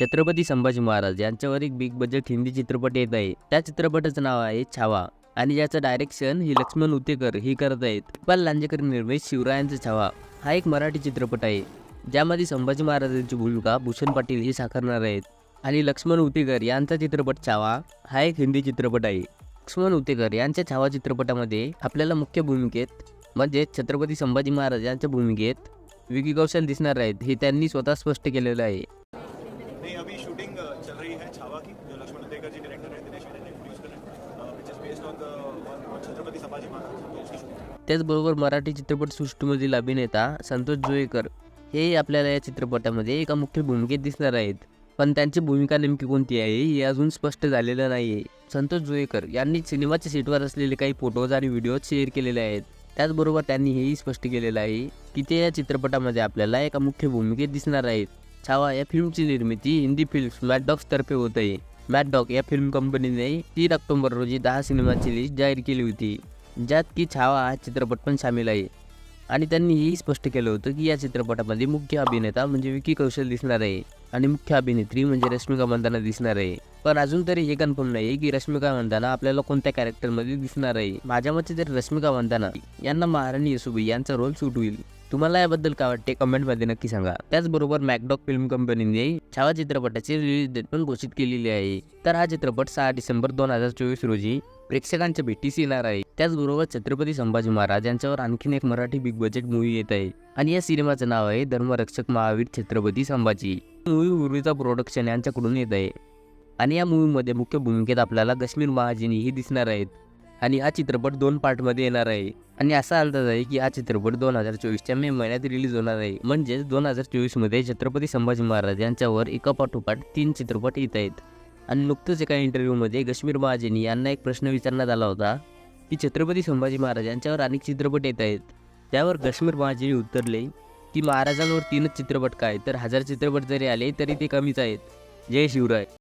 छत्रपती संभाजी महाराज यांच्यावर एक big budget Hindi चित्रपट येत आहे. त्या चित्रपटाचं नाव आहे छावा. आणि याचं डायरेक्शन ही लक्ष्मण उतेकर हे करत आहेत. इक्बाल लांजेकर निर्मित शिवरायांचा छावा. हा एक मराठी चित्रपट आहे. ज्यामध्ये संभाजी महाराजांची भूमिका भूषण पाटील हे साकारणार आहेत. आणि लक्ष्मण उतेकर यांचा चित्रपट छावा हा एक हिंदी चित्रपट आहे. लक्ष्मण उतेकर यांच्या छावा चित्रपटामध्ये आपल्याला मुख्य भूमिकेत म्हणजे छत्रपती संभाजी महाराज यांच्या भूमिकेत विकी कौशल दिसणार आहेत हे त्यांनी स्वतः स्पष्ट केलेलं आहे. डायरेक्टर है दिनेश विजय ने हैं which is based on the त्याचबरोबर मराठी चित्रपटसृष्टीमधील अभिनेता संतोष जोयेकर हे आपल्याला या चित्रपटामध्ये एका मुख्य भूमिकेत दिसणार आहेत. पण त्यांची भूमिका नेमकी कोणती आहे हे अजून स्पष्ट झालेलं नाही आहे संतोष जोयेकर यांनी सिनेमाच्या सीटवर असलेले काही फोटोज आणि व्हिडिओ शेअर केलेले आहेत. त्याचबरोबर त्यांनी हेही स्पष्ट केलेलं आहे की ते या चित्रपटामध्ये आपल्याला एका मुख्य भूमिकेत दिसणार आहेत. छावा या फिल्मची निर्मिती हिंदी फिल्म्स मॅटडॉक्सतर्फे होत आहे मॅडॉक या फिल्म कंपनीने तीन ऑक्टोबर रोजी दहा सिनेमाची लिस्ट जाहीर केली होती ज्यात की छावा हा चित्रपट पण सामील आहे. आणि त्यांनी हेही स्पष्ट केलं होतं की या चित्रपटामध्ये मुख्य अभिनेता म्हणजे विकी कौशल दिसणार आहे आणि मुख्य अभिनेत्री म्हणजे रश्मिका मंदाना दिसणार आहे. पण अजून तरी हे कन्फर्म नाही की रश्मिका मंदाना आपल्याला कोणत्या कॅरेक्टरमध्ये दिसणार आहे. माझ्या मते तर रश्मिका मंदाना यांना महाराणी यसुबी यांचा रोल सूट होईल. तुम्हाला याबद्दल काय वाटते? कमेंटमध्ये नक्की सांगा. त्याचबरोबर मॅकडॉक फिल्म कंपनीने छावा चित्रपटाची रिलीज डेट पण घोषित केलेली आहे. तर हा चित्रपट सहा डिसेंबर दोन हजार चोवीस रोजी प्रेक्षकांच्या भेटीस येणार आहे. त्याचबरोबर छत्रपती संभाजी महाराज यांच्यावर आणखीन एक मराठी बिग बजेट मूवी येत आहे. आणि या सिनेमाचं नाव आहे धर्मरक्षक महावीर छत्रपती संभाजी. मूवी उर्वीचा प्रोडक्शन यांच्याकडून येत आहे. आणि या मूवीमध्ये मुख्य भूमिकेत आपल्याला कश्मीर महाजिनी ही दिसणार आहेत. आणि हा चित्रपट दोन पार्टमध्ये येणार आहे. आणि असा अंदाज आहे की हा चित्रपट दोन हजार चोवीसच्या मे महिन्यात रिलीज होणार आहे. म्हणजेच दोन हजार चोवीसमध्ये छत्रपती संभाजी महाराज यांच्यावर एकापाठोपाठ तीन चित्रपट येत आहेत. आणि नुकतंच एका इंटरव्ह्यूमध्ये कश्मीर महाजनी यांना एक प्रश्न विचारण्यात आला होता की छत्रपती संभाजी महाराज यांच्यावर अनेक चित्रपट येत आहेत. त्यावर कश्मीर महाजनी उत्तरले की महाराजांवर तीनच चित्रपट काय? तर हजार चित्रपट जरी आले तरी ते कमीच आहेत. जय शिवराय.